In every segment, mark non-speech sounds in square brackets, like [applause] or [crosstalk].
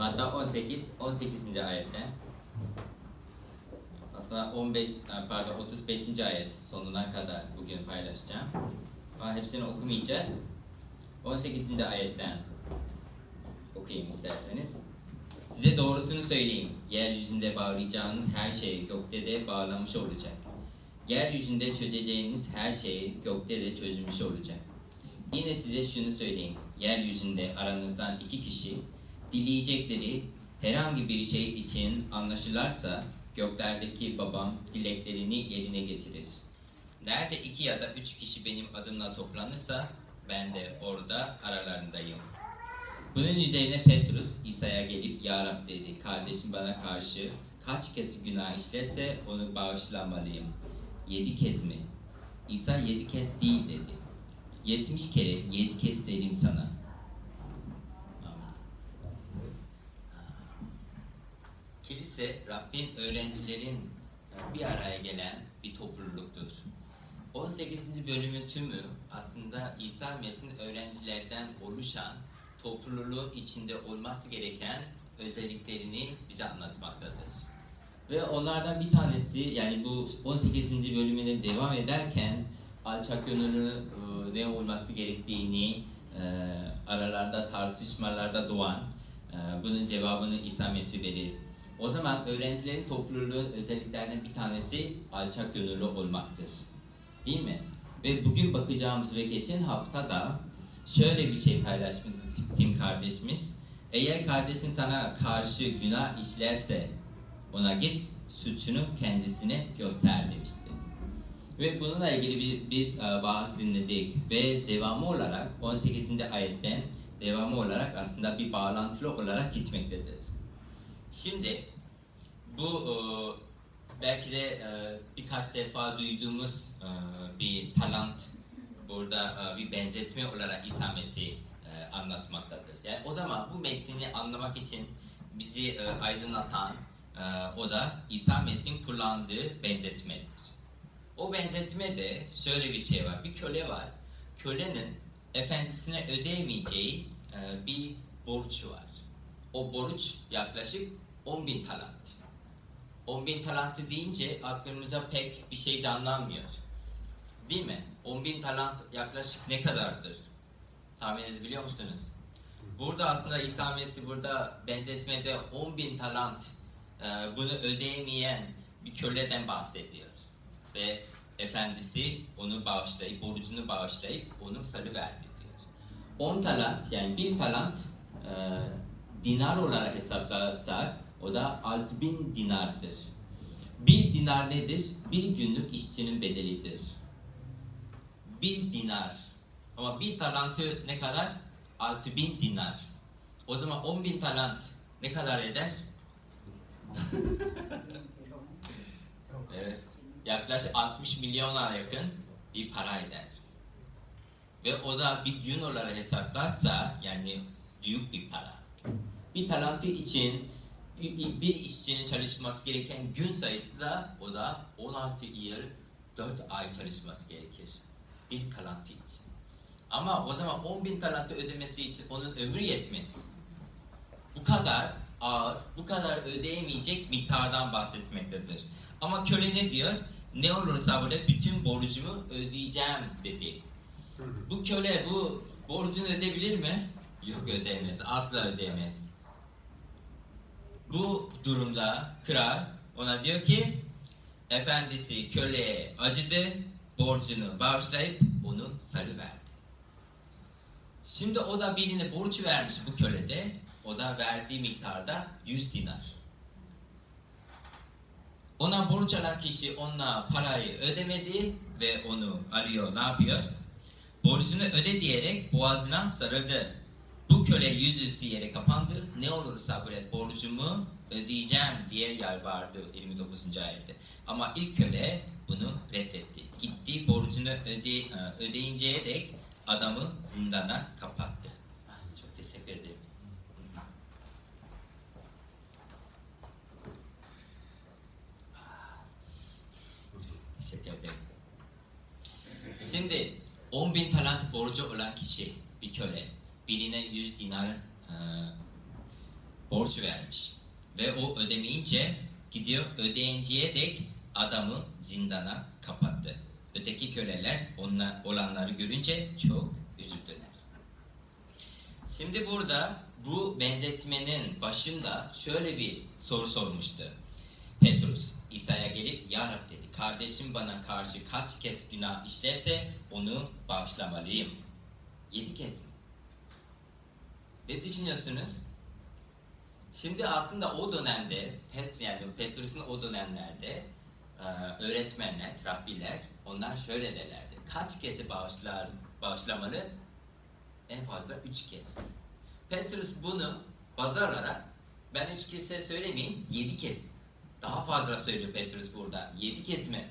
Matta 18, 18. ayette. Aslında 15, e, pardon 35. ayet sonuna kadar bugün paylaşacağım. Ama hepsini okumayacağız. 18. ayetten okuyayım isterseniz. Size doğrusunu söyleyeyim. Yeryüzünde bağlayacağınız her şey gökte de bağlanmış olacak. Yeryüzünde çözeceğiniz her şey gökte de çözülmüş olacak. Yine size şunu söyleyeyim. Yeryüzünde aranızdan iki kişi dileyecekleri herhangi bir şey için anlaşırlarsa göklerdeki babam dileklerini yerine getirir. Nerede iki ya da üç kişi benim adımla toplanırsa ben de orada aralarındayım. Bunun üzerine Petrus İsa'ya gelip Ya Rab dedi. Kardeşim bana karşı kaç kez günah işlerse onu bağışlamalıyım. Yedi kez mi? İsa yedi kez değil dedi. Yetmiş kere yedi kez derim sana. Amin. Kilise Rabbin öğrencilerin bir araya gelen bir topluluktur. 18. bölümün tümü aslında İsa Mesih'in öğrencilerden oluşan topluluğun içinde olması gereken özelliklerini bize anlatmaktadır. Ve onlardan bir tanesi yani bu 18. bölümüne devam ederken alçak gönüllü e, ne olması gerektiğini e, aralarda tartışmalarda doğan e, bunun cevabını İsa Mesih verir. O zaman öğrencilerin topluluğun özelliklerinden bir tanesi alçak gönüllü olmaktır. Değil mi? Ve bugün bakacağımız ve geçen hafta da şöyle bir şey paylaşmıştı Tim kardeşimiz. Eğer kardeşin sana karşı günah işlerse ona git suçunu kendisine göster demişti. Ve bununla ilgili bir, biz e, vaaz dinledik ve devamı olarak 18. ayetten devamı olarak aslında bir bağlantılı olarak gitmektedir. Şimdi bu e, belki de e, birkaç defa duyduğumuz e, bir talant burada e, bir benzetme olarak İsa Mesih e, anlatmaktadır. Yani o zaman bu metni anlamak için bizi e, aydınlatan e, o da İsa Mesih'in kullandığı benzetmedir. O benzetme de şöyle bir şey var. Bir köle var. Kölenin efendisine ödeyemeyeceği e, bir borç var. O borç yaklaşık 10 bin talant. 10 bin talantı deyince aklımıza pek bir şey canlanmıyor. Değil mi? 10 bin talant yaklaşık ne kadardır? Tahmin edebiliyor musunuz? Burada aslında İsa Mesih burada benzetmede 10 bin talant e, bunu ödeyemeyen bir köleden bahsediyor. Ve efendisi onu bağışlayıp, borcunu bağışlayıp onu salıverdi diyor. 10 talant yani bir talant e, dinar olarak hesaplarsak o da 6000 dinardır. Bir dinar nedir? Bir günlük işçinin bedelidir. Bir dinar. Ama bir talantı ne kadar? 6000 dinar. O zaman 10 bin talant ne kadar eder? [laughs] evet. Yaklaşık 60 milyona yakın bir para eder. Ve o da bir gün olarak hesaplarsa yani büyük bir para. Bir talantı için bir, işçinin çalışması gereken gün sayısı da o da 16 yıl 4 ay çalışması gerekir. Bir talantı için. Ama o zaman 10 bin talantı ödemesi için onun ömrü yetmez. Bu kadar ağır, bu kadar ödeyemeyecek miktardan bahsetmektedir. Ama köle ne diyor? Ne olursa böyle bütün borcumu ödeyeceğim dedi. Bu köle bu borcunu ödeyebilir mi? Yok ödeyemez. Asla ödeyemez. Bu durumda kral ona diyor ki efendisi köleye acıdı, borcunu bağışlayıp onu salıverdi. Şimdi o da birine borç vermiş bu kölede. O da verdiği miktarda 100 dinar. Ona borç alan kişi ona parayı ödemedi ve onu arıyor ne yapıyor? Borcunu öde diyerek boğazına sarıldı. Bu köle yüzüstü yere kapandı. Ne olursa böyle borcumu ödeyeceğim diye yalvardı 29. ayette. Ama ilk köle bunu reddetti. Gitti borcunu öde, ödeyinceye dek adamı zindana kapattı. Ah, Çok teşekkür ederim. Teşekkür ederim. Şimdi 10 bin talant borcu olan kişi bir köle birine 100 dinar e, borç vermiş. Ve o ödemeyince gidiyor ödeyinceye dek adamı zindana kapattı. Öteki köleler onla, olanları görünce çok üzüldüler. Şimdi burada bu benzetmenin başında şöyle bir soru sormuştu. Petrus İsa'ya gelip Ya Rab dedi kardeşim bana karşı kaç kez günah işlerse onu bağışlamalıyım. Yedi kez mi? Ne düşünüyorsunuz? Şimdi aslında o dönemde Pet, yani Petrus'un o dönemlerde e, öğretmenler, Rabbiler onlar şöyle derlerdi. Kaç kez bağışlar, bağışlamalı? En fazla üç kez. Petrus bunu baz alarak ben üç kez söylemeyeyim, yedi kez. Daha fazla söylüyor Petrus burada. Yedi kez mi?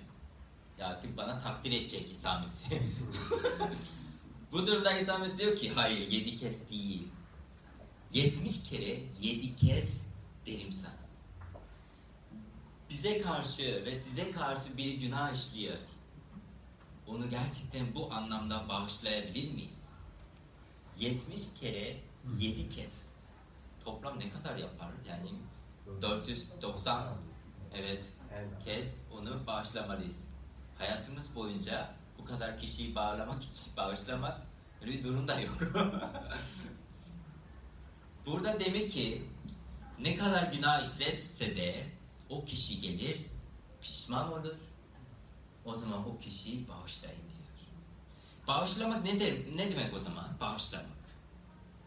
Ya artık bana takdir edecek İsa Mesih. [laughs] Bu durumda İsa Mesih diyor ki hayır yedi kez değil. Yetmiş kere yedi kez derim sana. Bize karşı ve size karşı bir günah işliyor. Onu gerçekten bu anlamda bağışlayabilir miyiz? 70 kere 7 kez. Toplam ne kadar yapar? Yani 490 evet kez onu bağışlamalıyız. Hayatımız boyunca bu kadar kişiyi bağlamak için bağışlamak öyle bir durum da yok. [laughs] Burada demek ki ne kadar günah işletse de o kişi gelir, pişman olur. O zaman o kişiyi bağışlayın diyor. Bağışlamak ne, de, ne demek o zaman? Bağışlamak.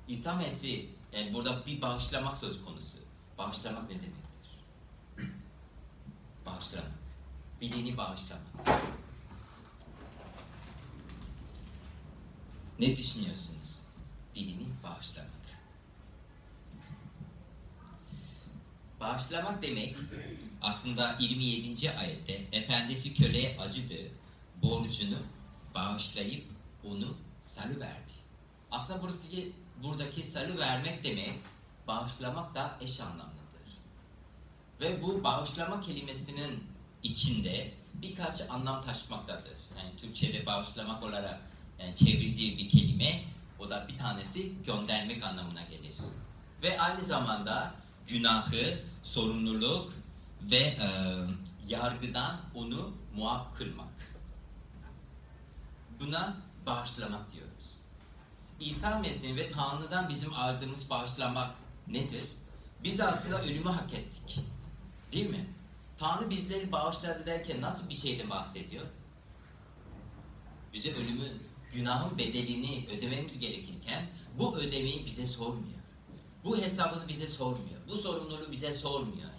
İsa Mesih, yani burada bir bağışlamak söz konusu. Bağışlamak ne demektir? Bağışlamak. Birini bağışlamak. Ne düşünüyorsunuz? Birini bağışlamak. Bağışlamak demek aslında 27. ayette efendisi köleye acıdı, borcunu bağışlayıp onu salıverdi. Aslında buradaki buradaki salı vermek demek bağışlamak da eş anlamlıdır. Ve bu bağışlama kelimesinin içinde birkaç anlam taşımaktadır. Yani Türkçe'de bağışlamak olarak yani çevrildiği bir kelime o da bir tanesi göndermek anlamına gelir. Ve aynı zamanda günahı, sorumluluk ve e, yargıdan onu muaf kılmak. Buna bağışlamak diyoruz. İsa Mesih ve Tanrı'dan bizim aldığımız bağışlamak nedir? Biz aslında ölümü hak ettik. Değil mi? Tanrı bizleri bağışladı derken nasıl bir şeyden bahsediyor? Bize ölümün, günahın bedelini ödememiz gerekirken bu ödemeyi bize sormuyor. Bu hesabını bize sormuyor. Bu sorumluluğu bize sormuyor.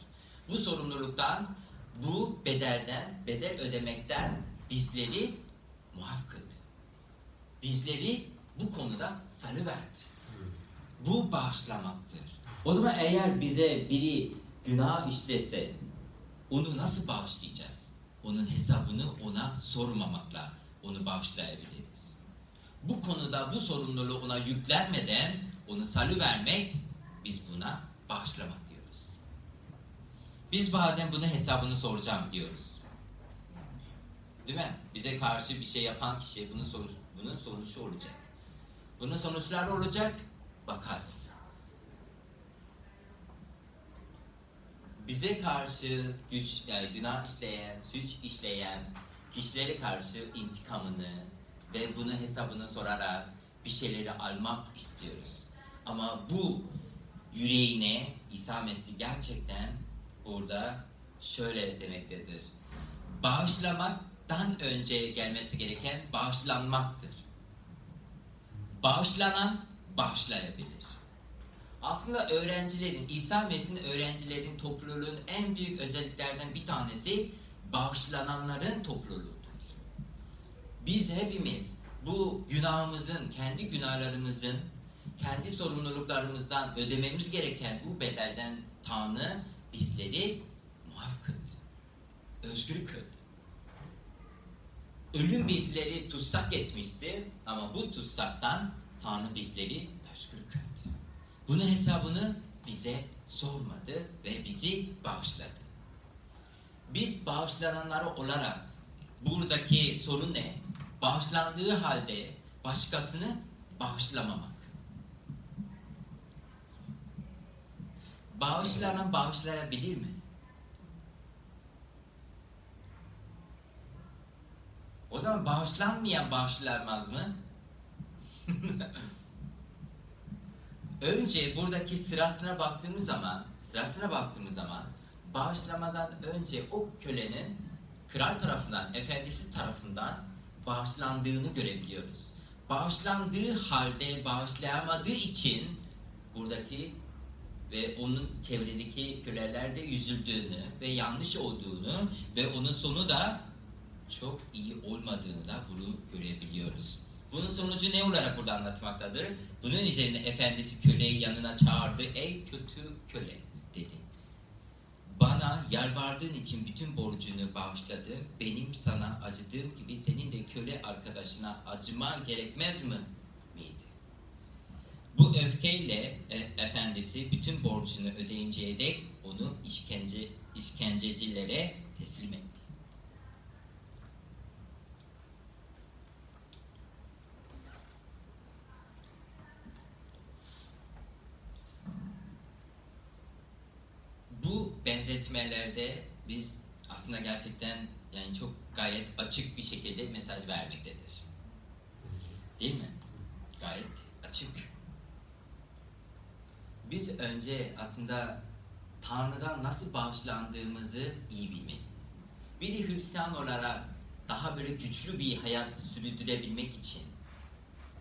Bu sorumluluktan, bu bedelden, bedel ödemekten bizleri muaf kıldı. Bizleri bu konuda salıverdi. Bu bağışlamaktır. O zaman eğer bize biri günah işlese onu nasıl bağışlayacağız? Onun hesabını ona sormamakla onu bağışlayabiliriz. Bu konuda bu sorumluluğu ona yüklenmeden onu salıvermek biz buna bağışlamak diyoruz. Biz bazen bunu hesabını soracağım diyoruz. Değil mi? Bize karşı bir şey yapan kişi bunun, sonuç, bunun sonucu olacak. Bunun sonuçları olacak. Bakarsın. Bize karşı güç, yani günah işleyen, suç işleyen kişilere karşı intikamını ve bunu hesabını sorarak bir şeyleri almak istiyoruz. Ama bu yüreğine İsa Mesih gerçekten burada şöyle demektedir. Bağışlamaktan önce gelmesi gereken bağışlanmaktır. Bağışlanan bağışlayabilir. Aslında öğrencilerin, İsa Mesih'in öğrencilerin topluluğunun en büyük özelliklerden bir tanesi bağışlananların topluluğudur. Biz hepimiz bu günahımızın, kendi günahlarımızın, kendi sorumluluklarımızdan ödememiz gereken bu bedelden Tanrı bizleri muaf kıldı. Özgür kıldı. Ölüm bizleri tutsak etmişti ama bu tutsaktan Tanrı bizleri özgür kıldı. Bunun hesabını bize sormadı ve bizi bağışladı. Biz bağışlananları olarak buradaki sorun ne? Bağışlandığı halde başkasını bağışlamamak. Bağışlanan bağışlayabilir mi? O zaman bağışlanmayan bağışlanmaz mı? [laughs] Önce buradaki sırasına baktığımız zaman, sırasına baktığımız zaman bağışlamadan önce o kölenin kral tarafından, efendisi tarafından bağışlandığını görebiliyoruz. Bağışlandığı halde bağışlayamadığı için buradaki ve onun çevredeki kölelerde yüzüldüğünü ve yanlış olduğunu ve onun sonu da çok iyi olmadığını da bunu görebiliyoruz. Bunun sonucu ne olarak burada anlatmaktadır? Bunun üzerine efendisi köleyi yanına çağırdı. Ey kötü köle dedi. Bana yalvardığın için bütün borcunu bağışladım. Benim sana acıdığım gibi senin de köle arkadaşına acıman gerekmez mi? miydi? Bu öfkeyle e, efendisi bütün borcunu ödeyinceye dek onu işkence işkencecilere teslim etti. Bu benzetmelerde biz aslında gerçekten yani çok gayet açık bir şekilde mesaj vermektedir. Değil mi? Gayet açık. Biz önce aslında Tanrı'dan nasıl bağışlandığımızı iyi bilmeliyiz. Bir Hristiyan olarak daha böyle güçlü bir hayat sürdürebilmek için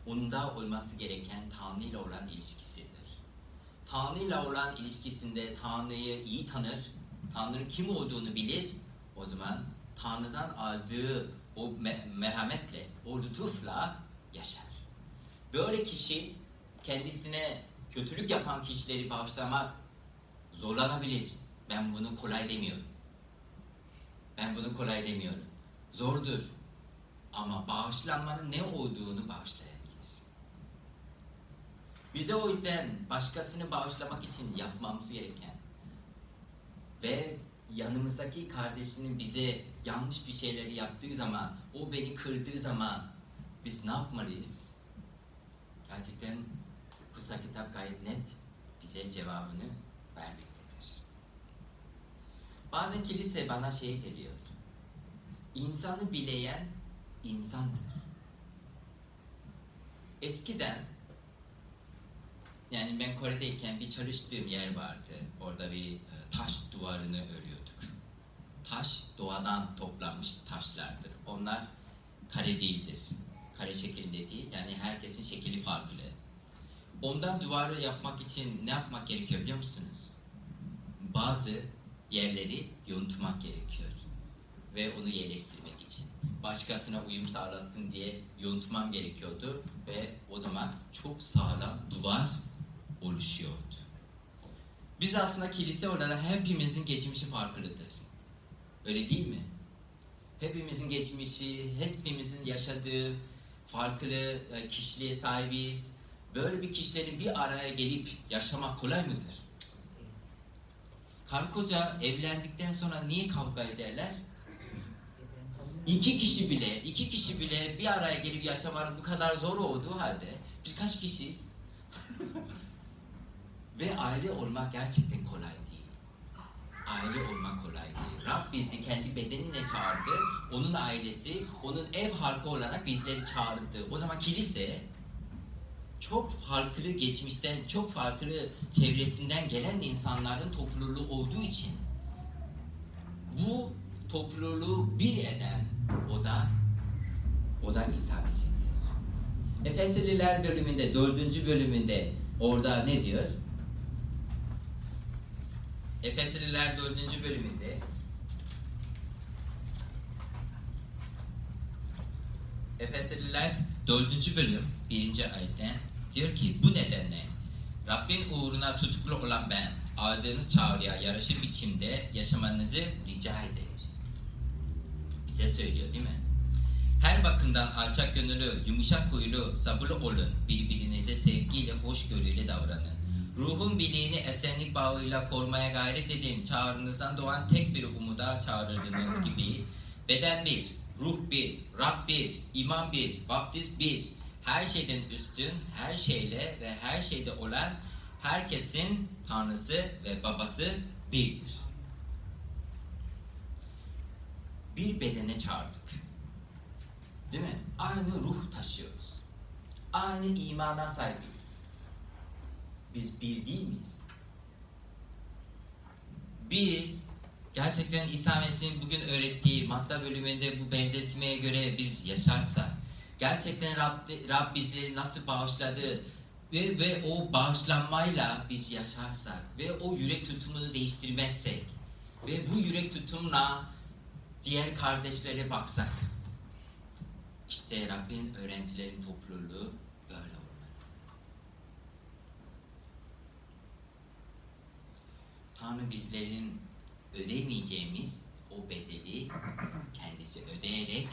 onda olması gereken Tanrı ile olan ilişkisidir. Tanrı ile olan ilişkisinde Tanrı'yı iyi tanır, Tanrı'nın kim olduğunu bilir, o zaman Tanrı'dan aldığı o me- merhametle, o lütufla yaşar. Böyle kişi kendisine kötülük yapan kişileri bağışlamak zorlanabilir. Ben bunu kolay demiyorum. Ben bunu kolay demiyorum. Zordur. Ama bağışlanmanın ne olduğunu bağışlayabilir. Bize o yüzden başkasını bağışlamak için yapmamız gereken ve yanımızdaki kardeşinin bize yanlış bir şeyleri yaptığı zaman, o beni kırdığı zaman biz ne yapmalıyız? Gerçekten kutsal kitap gayet net bize cevabını vermektedir. Bazen kilise bana şey geliyor. İnsanı bileyen insandır. Eskiden yani ben Kore'deyken bir çalıştığım yer vardı. Orada bir e, taş duvarını örüyorduk. Taş doğadan toplanmış taşlardır. Onlar kare değildir. Kare şeklinde değil. Yani herkesin şekli farklı. Ondan duvarı yapmak için ne yapmak gerekiyor biliyor musunuz? Bazı yerleri yontmak gerekiyor. Ve onu yerleştirmek için. Başkasına uyum sağlasın diye yontmam gerekiyordu. Ve o zaman çok sağlam duvar oluşuyordu. Biz aslında kilise olarak hepimizin geçmişi farklıdır. Öyle değil mi? Hepimizin geçmişi, hepimizin yaşadığı farklı e, kişiliğe sahibiz. Böyle bir kişilerin bir araya gelip yaşamak kolay mıdır? Karı koca evlendikten sonra niye kavga ederler? İki kişi bile, iki kişi bile bir araya gelip yaşamanın bu kadar zor olduğu halde biz kaç kişiyiz? [laughs] Ve aile olmak gerçekten kolay değil. Aile olmak kolay değil. Rab bizi kendi bedenine çağırdı. Onun ailesi, onun ev halkı olarak bizleri çağırdı. O zaman kilise çok farklı geçmişten, çok farklı çevresinden gelen insanların topluluğu olduğu için bu topluluğu bir eden o da o da İsa Mesih'tir. Efesliler bölümünde, dördüncü bölümünde orada ne diyor? Efesliler 4. bölümünde Efesliler 4. bölüm 1. ayetten diyor ki bu nedenle Rabbin uğruna tutuklu olan ben aldığınız çağrıya yaraşır biçimde yaşamanızı rica ederim. Bize söylüyor değil mi? Her bakımdan alçak gönüllü, yumuşak huylu, sabırlı olun. Birbirinize sevgiyle, hoşgörüyle davranın. Ruhun birliğini esenlik bağıyla korumaya gayret edin. Çağrınızdan doğan tek bir umuda çağrıldığınız gibi. Beden bir, ruh bir, Rab bir, iman bir, vaftiz bir. Her şeyden üstün, her şeyle ve her şeyde olan, herkesin Tanrısı ve babası birdir. Bir bedene çağırdık. Değil mi? Aynı ruh taşıyoruz. Aynı imana sahibiz. Biz bir değil miyiz? Biz gerçekten İsa Mesih'in bugün öğrettiği Matta bölümünde bu benzetmeye göre biz yaşarsak, gerçekten Rab, Rab bizleri nasıl bağışladı ve, ve o bağışlanmayla biz yaşarsak ve o yürek tutumunu değiştirmezsek ve bu yürek tutumla diğer kardeşlere baksak, işte Rabbin öğrencilerin topluluğu böyle olmalı. Tanrı bizlerin ödemeyeceğimiz o bedeli kendisi ödeyerek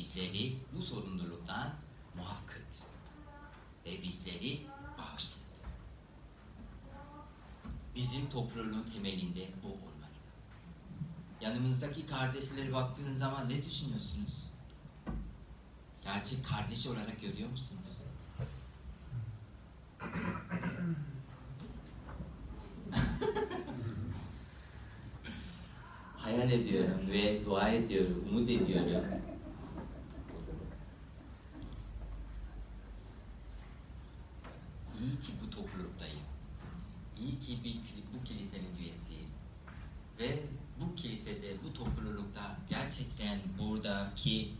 bizleri bu sorumluluktan muaf kıldı. Ve bizleri bağışladı. Bizim topluluğun temelinde bu olmalı. Yanımızdaki kardeşlere baktığınız zaman ne düşünüyorsunuz? Gerçek kardeş olarak görüyor musunuz? [laughs] Hayal ediyorum ve dua ediyorum, umut ediyorum. İyi ki bu topluluktayım. İyi ki bir, bu kilisenin üyesiyim. Ve bu kilisede, bu toplulukta gerçekten buradaki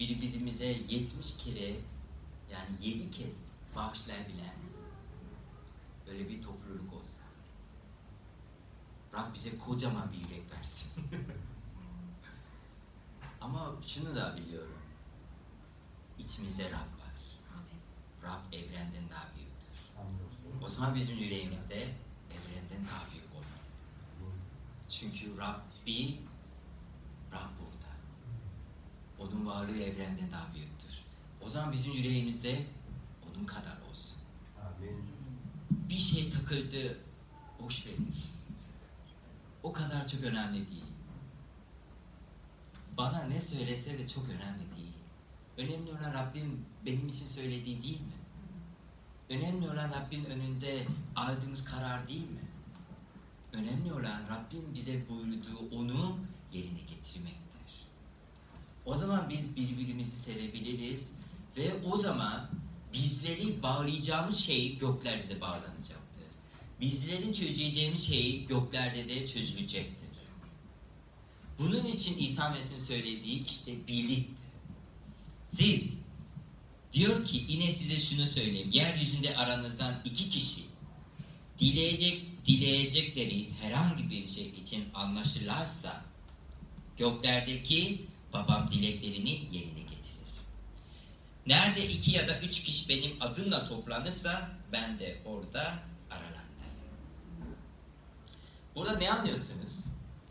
birbirimize 70 kere yani 7 kez bağışlayabilen böyle bir topluluk olsa. Rab bize kocaman bir yürek versin. [laughs] Ama şunu da biliyorum. İçimize Rab. Rab evrenden daha büyüktür. O zaman bizim yüreğimizde evrenden daha büyük olmalı. Çünkü Rabbi, Rab burada. Onun varlığı evrenden daha büyüktür. O zaman bizim yüreğimizde onun kadar olsun. Bir şey takıldı, boş verin. O kadar çok önemli değil. Bana ne söylese de çok önemli değil. Önemli olan Rabbim benim için söylediği değil mi? Önemli olan Rabbin önünde aldığımız karar değil mi? Önemli olan Rabbin bize buyurduğu onu yerine getirmektir. O zaman biz birbirimizi sevebiliriz ve o zaman bizleri bağlayacağımız şey göklerde de bağlanacaktır. Bizlerin çözeceğimiz şey göklerde de çözülecektir. Bunun için İsa Mesih'in söylediği işte birliktir. Siz diyor ki yine size şunu söyleyeyim. Yeryüzünde aranızdan iki kişi dileyecek dileyecekleri herhangi bir şey için anlaşırlarsa göklerdeki babam dileklerini yerine getirir. Nerede iki ya da üç kişi benim adımla toplanırsa ben de orada aralarındayım. Burada ne anlıyorsunuz?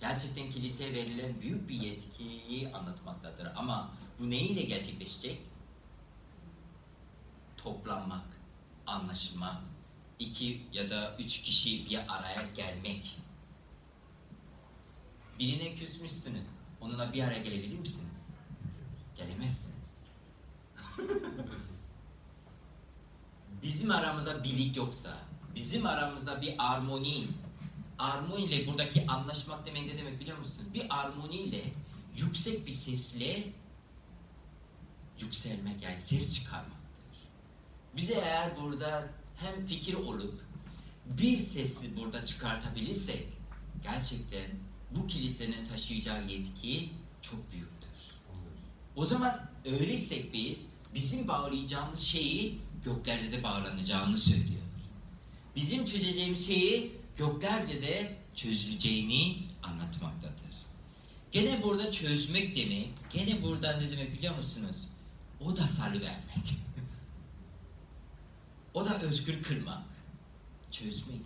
Gerçekten kiliseye verilen büyük bir yetkiyi anlatmaktadır. Ama bu neyle gerçekleşecek? Toplanmak, anlaşmak, iki ya da üç kişi bir araya gelmek. Birine küsmüşsünüz. Onunla bir araya gelebilir misiniz? Gelemezsiniz. [laughs] bizim aramızda birlik yoksa, bizim aramızda bir armoni, armoniyle buradaki anlaşmak demek ne demek biliyor musun? Bir armoniyle yüksek bir sesle yükselmek yani ses çıkarmaktır. Bize eğer burada hem fikir olup bir sesi burada çıkartabilirsek gerçekten bu kilisenin taşıyacağı yetki çok büyüktür. O zaman öyleysek biz bizim bağlayacağımız şeyi göklerde de bağlanacağını söylüyor. Bizim çözeceğimiz şeyi göklerde de çözüleceğini anlatmaktadır. Gene burada çözmek demek, gene burada ne demek biliyor musunuz? O da salıvermek. O da özgür kılmak, çözmek.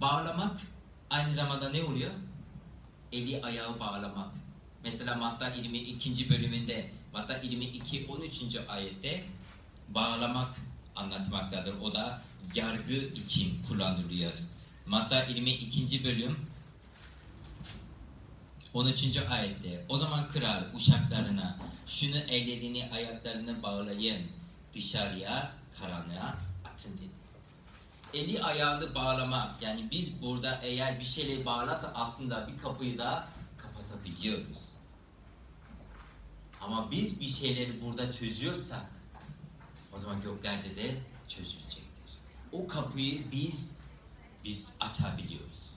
Bağlamak aynı zamanda ne oluyor? Eli ayağı bağlamak. Mesela Matta 22. bölümünde Matta 22 13. ayette bağlamak anlatmaktadır. O da yargı için kullanılıyor. Matta 22. bölüm 13. ayette o zaman kral uşaklarına şunu ellerini ayaklarını bağlayın dışarıya karanlığa dedi. eli ayağını bağlamak. Yani biz burada eğer bir şeyle bağlarsa aslında bir kapıyı da kapatabiliyoruz. Ama biz bir şeyleri burada çözüyorsak o zaman göklerde de çözülecektir. O kapıyı biz biz açabiliyoruz.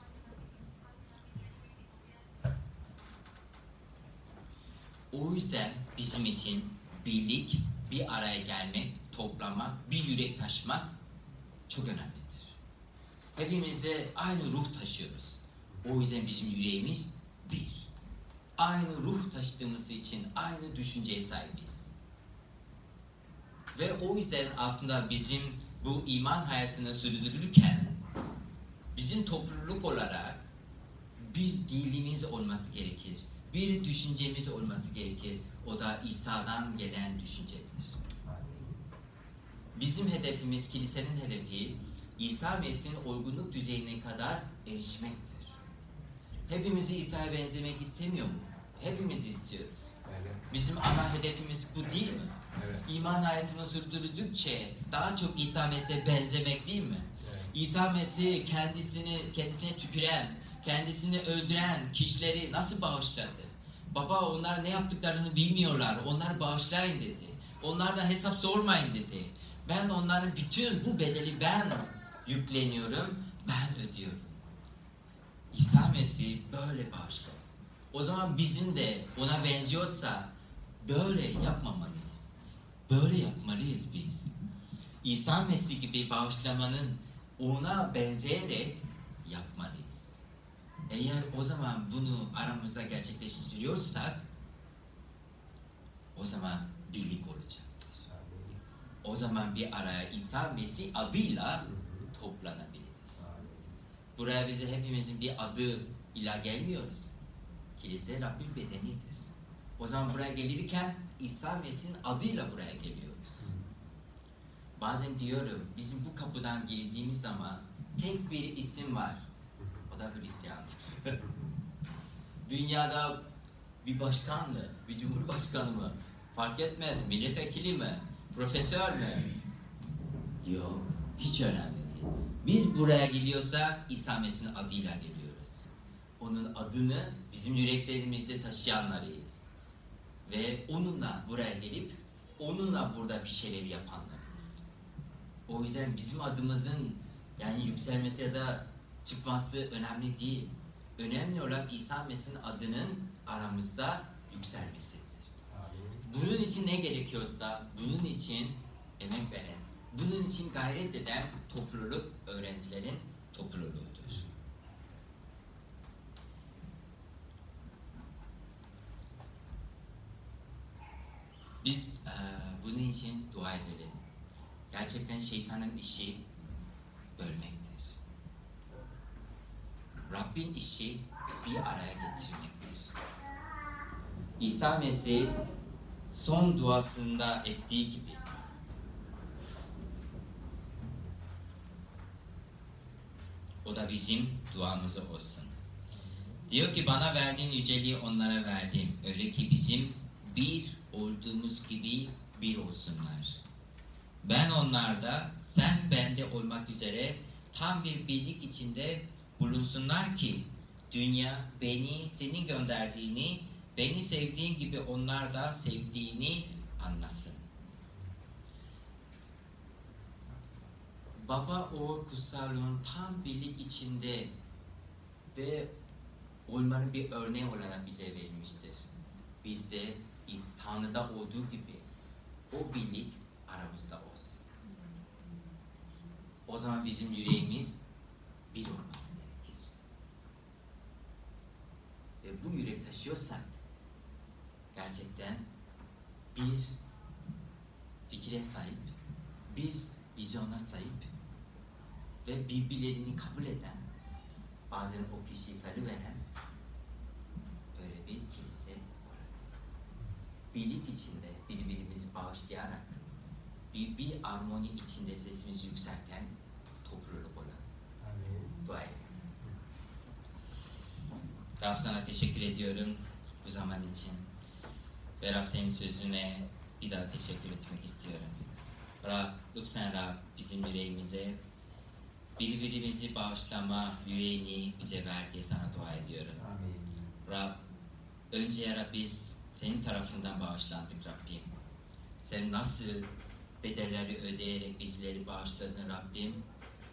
O yüzden bizim için birlik, bir araya gelmek, toplamak, bir yürek taşımak çok önemlidir. Hepimiz de aynı ruh taşıyoruz. O yüzden bizim yüreğimiz bir. Aynı ruh taşıdığımız için aynı düşünceye sahibiz. Ve o yüzden aslında bizim bu iman hayatını sürdürürken bizim topluluk olarak bir dilimiz olması gerekir. Bir düşüncemiz olması gerekir. O da İsa'dan gelen düşüncedir. Bizim hedefimiz, kilisenin hedefi İsa Mesih'in olgunluk düzeyine kadar erişmektir. Hepimizi İsa'ya benzemek istemiyor mu? Hepimiz istiyoruz. Evet. Bizim ana hedefimiz bu değil mi? Evet. İman hayatını sürdürdükçe daha çok İsa Mesih'e benzemek değil mi? Evet. İsa Mesih kendisini kendisine tüküren, kendisini öldüren kişileri nasıl bağışladı? Baba onlar ne yaptıklarını bilmiyorlar. Onlar bağışlayın dedi. Onlardan hesap sormayın dedi. Ben onların bütün bu bedeli ben yükleniyorum, ben ödüyorum. İsa Mesih böyle bağışladı. O zaman bizim de ona benziyorsa böyle yapmamalıyız. Böyle yapmalıyız biz. İsa Mesih gibi bağışlamanın ona benzeyerek yapmalıyız. Eğer o zaman bunu aramızda gerçekleştiriyorsak o zaman birlik olacaktır. O zaman bir araya İsa Mesih adıyla toplanabiliriz. Buraya bize hepimizin bir adı ile gelmiyoruz. Kilise Rabbin bedenidir. O zaman buraya gelirken İsa Mesih'in adıyla buraya geliyoruz. Bazen diyorum bizim bu kapıdan girdiğimiz zaman tek bir isim var. O da Hristiyandır. [laughs] Dünyada bir başkan mı, bir cumhurbaşkanı mı, fark etmez, milletvekili mi, profesör mü? Yok, hiç önemli değil. Biz buraya geliyorsak İsa Mesih'in adıyla geliyoruz. Onun adını bizim yüreklerimizde taşıyanlarıyız. Ve onunla buraya gelip onunla burada bir şeyler yapanlarıyız. O yüzden bizim adımızın yani yükselmesi ya da çıkması önemli değil. Önemli olan İsa Mesih'in adının aramızda yükselmesidir. Bunun için ne gerekiyorsa bunun için emek veren, bunun için gayret eden topluluk öğrencilerin topluluğudur. Biz eee, bunun için dua edelim. Gerçekten şeytanın işi bölmektir. Rabbin işi bir araya getirmektir. İsa Mesih son duasında ettiği gibi o da bizim duamız olsun. Diyor ki bana verdiğin yüceliği onlara verdim. Öyle ki bizim bir olduğumuz gibi bir olsunlar. Ben onlarda, sen bende olmak üzere tam bir birlik içinde bulunsunlar ki dünya beni senin gönderdiğini, beni sevdiğin gibi onlar da sevdiğini anlasın. Baba o kutsallığın tam birlik içinde ve olmanın bir örneği olarak bize verilmiştir. Biz de Tanrı'da olduğu gibi o birlik aramızda olsun. O zaman bizim yüreğimiz bir olması gerekir. Ve bu yürek taşıyorsak gerçekten bir fikre sahip, bir vizyona sahip ve birbirlerini kabul eden, bazen o kişiyi salıveren öyle bir kilise olabiliriz. Birlik içinde birbirimizi bağışlayarak bir, bir armoni içinde sesimizi yükselten topluluk olan Amin. dua edelim. Rab sana teşekkür ediyorum bu zaman için. Rab senin sözüne bir daha teşekkür etmek istiyorum. Rab lütfen Rab bizim yüreğimize birbirimizi bağışlama yüreğini bize ver diye sana dua ediyorum. Amin. Rab, önce ya Rab biz senin tarafından bağışlandık Rabbim. Sen nasıl bedelleri ödeyerek bizleri bağışladın Rabbim.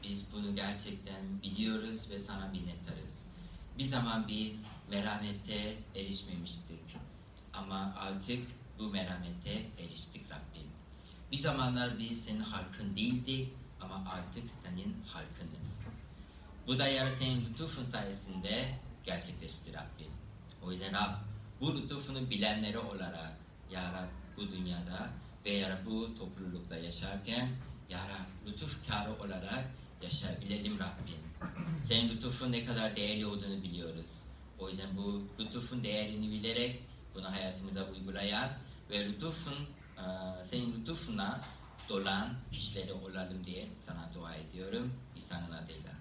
Biz bunu gerçekten biliyoruz ve sana minnettarız. Bir zaman biz merhamete erişmemiştik. Ama artık bu merhamete eriştik Rabbim. Bir zamanlar biz senin halkın değildik ama artık senin halkınız. Bu da yarı senin lütufun sayesinde gerçekleşti Rabbim. O yüzden Rab bu lütufunu bilenleri olarak Ya Rab bu dünyada ve Ya Rab bu toplulukta yaşarken Ya Rab lütufkarı olarak yaşayabilelim Rabbim. Senin lütufun ne kadar değerli olduğunu biliyoruz. O yüzden bu lütufun değerini bilerek bunu hayatımıza uygulayan ve lütufun, eee, senin lütufuna dolan kişileri olalım diye sana dua ediyorum. İsa'nın adıyla.